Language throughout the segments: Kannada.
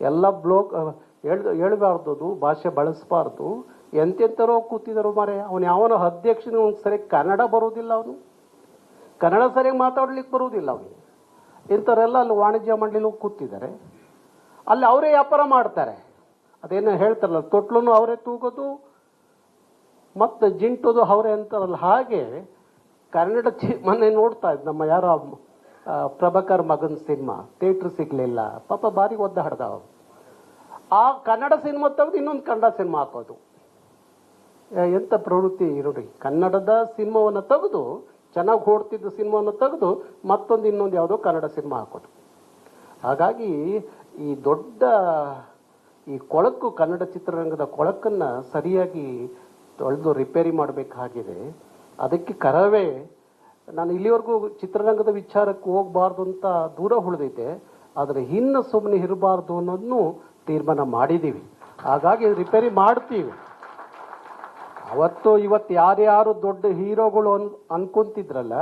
ಎಲ್ಲ ಬ್ಲೋಕ್ ಹೇಳ್ ಹೇಳ್ಬಾರ್ದು ಭಾಷೆ ಬಳಸಬಾರ್ದು. ಎಂತೆಂಥರೋ ಕೂತಿದ್ದರು ಮಾರೆ ಅವನು ಯಾವನೋ ಅಧ್ಯಕ್ಷನ ಸರಿ ಕನ್ನಡ ಬರೋದಿಲ್ಲ ಅವನು. ಕನ್ನಡ ಸರಿಯಾಗಿ ಮಾತಾಡ್ಲಿಕ್ಕೆ ಬರುವುದಿಲ್ಲ ಅವನಿಗೆ ಇಂಥವರೆಲ್ಲ ಅಲ್ಲಿ ವಾಣಿಜ್ಯ ಮಂಡಳಿನೂ ಕೂತಿದ್ದಾರೆ. ಅಲ್ಲಿ ಅವರೇ ವ್ಯಾಪಾರ ಮಾಡ್ತಾರೆ. ಅದೇನೋ ಹೇಳ್ತಾರಲ್ಲ ತೊಟ್ಲೂ ಅವರೇ ತೂಗೋದು, ಮತ್ತು ಜಿಂಟೋದು ಅವರೇ ಅಂತಾರಲ್ಲ. ಹಾಗೆ ಕನ್ನಡ ಚಿ ಮೊನ್ನೆ ನೋಡ್ತಾ ಇದ್ದು ನಮ್ಮ ಯಾರೋ ಪ್ರಭಾಕರ್ ಮಗನ್ ಸಿನಿಮಾ, ಥಿಯೇಟ್ರ್ ಸಿಗ್ಲಿಲ್ಲ. ಪಾಪ ಭಾರಿ ಒದ್ದಾಡ್ದ ಹಡ್ದಾವ. ಆ ಕನ್ನಡ ಸಿನಿಮಾ ತೆಗೆದು ಇನ್ನೊಂದು ಕನ್ನಡ ಸಿನಿಮಾ ಹಾಕೋದು. ಎಂಥ ಪ್ರವೃತ್ತಿ ನೋಡಿ ಕನ್ನಡದ ಸಿನಿಮಾವನ್ನು ತೆಗೆದು, ಚೆನ್ನಾಗಿ ಓಡ್ತಿದ್ದ ಸಿನಿಮಾವನ್ನು ತೆಗೆದು, ಮತ್ತೊಂದು ಇನ್ನೊಂದು ಯಾವುದೋ ಕನ್ನಡ ಸಿನಿಮಾ ಹಾಕೋದು. ಹಾಗಾಗಿ ಈ ದೊಡ್ಡ, ಈ ಕೊಳಕು ಕನ್ನಡ ಚಿತ್ರರಂಗದ ಕೊಳಕನ್ನು ಸರಿಯಾಗಿ ತೊಳೆದು ರಿಪೇರಿ ಮಾಡಬೇಕಾಗಿದೆ. ಅದಕ್ಕೆ ಕರವೇ ನಾನು ಇಲ್ಲಿವರೆಗೂ ಚಿತ್ರರಂಗದ ವಿಚಾರಕ್ಕೆ ಹೋಗಬಾರ್ದು ಅಂತ ದೂರ ಉಳಿದಿದ್ದೆ ಆದರೆ ಹಿನ್ನ ಸುಮ್ಮನೆ ಇರಬಾರ್ದು ಅನ್ನೋದನ್ನು ತೀರ್ಮಾನ ಮಾಡಿದ್ದೀವಿ ಹಾಗಾಗಿ ರಿಪೇರಿ ಮಾಡ್ತೀವಿ. ಅವತ್ತು ಇವತ್ತು ಯಾರ್ಯಾರು ದೊಡ್ಡ ಹೀರೋಗಳು ಅನ್, ಅನ್ಕೊಂತಿದ್ರಲ್ಲ,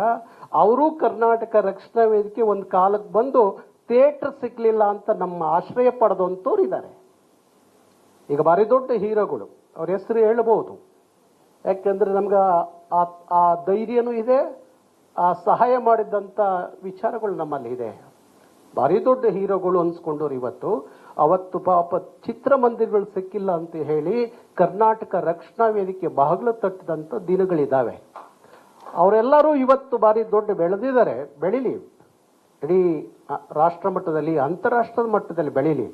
ಅವರು ಕರ್ನಾಟಕ ರಕ್ಷಣಾ ವೇದಿಕೆ ಒಂದು ಕಾಲಕ್ಕೆ ಬಂದು ಥಿಯೇಟರ್ ಸಿಗ್ಲಿಲ್ಲ ಅಂತ ನಮ್ಮ ಆಶ್ರಯ ಪಡೆದಂಥವ್ರು ಇದ್ದಾರೆ. ಈಗ ಭಾರಿ ದೊಡ್ಡ ಹೀರೋಗಳು, ಅವ್ರ ಹೆಸರು ಹೇಳ್ಬೋದು. ಯಾಕೆಂದ್ರೆ ನಮ್ಗೆ ಆ ಧೈರ್ಯನೂ ಇದೆ ಸಹಾಯ ಮಾಡಿದ್ದಂಥ ವಿಚಾರಗಳು ನಮ್ಮಲ್ಲಿ ಇದೆ. ಭಾರಿ ದೊಡ್ಡ ಹೀರೋಗಳು ಅನ್ಸ್ಕೊಂಡವ್ರು ಇವತ್ತು. ಅವತ್ತು ಪಾಪ ಚಿತ್ರಮಂದಿರಗಳು ಸಿಕ್ಕಿಲ್ಲ ಅಂತ ಹೇಳಿ ಕರ್ನಾಟಕ ರಕ್ಷಣಾ ವೇದಿಕೆ ಬಾಗಿಲು ತಟ್ಟಿದಂಥ ದಿನಗಳಿದ್ದಾವೆ ಅವರೆಲ್ಲರೂ ಇವತ್ತು ಭಾರಿ ದೊಡ್ಡ ಬೆಳೆದಿದ್ದಾರೆ, ಬೆಳೀಲಿ. ಇಡೀ ರಾಷ್ಟ್ರ ಮಟ್ಟದಲ್ಲಿ, ಅಂತಾರಾಷ್ಟ್ರದ ಮಟ್ಟದಲ್ಲಿ ಬೆಳೀಲಿ.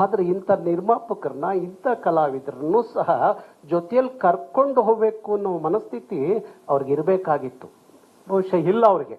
ಆದರೆ ಇಂಥ ನಿರ್ಮಾಪಕರನ್ನ, ಇಂಥ ಕಲಾವಿದರನ್ನು ಸಹ ಜೊತೆಯಲ್ಲಿ ಕರ್ಕೊಂಡು ಹೋಗಬೇಕು ಅನ್ನೋ ಮನಸ್ಥಿತಿ ಅವ್ರಿಗೆ ಇರಬೇಕಾಗಿತ್ತು ಬಹುಶಃ ಇಲ್ಲ ಅವ್ರಿಗೆ.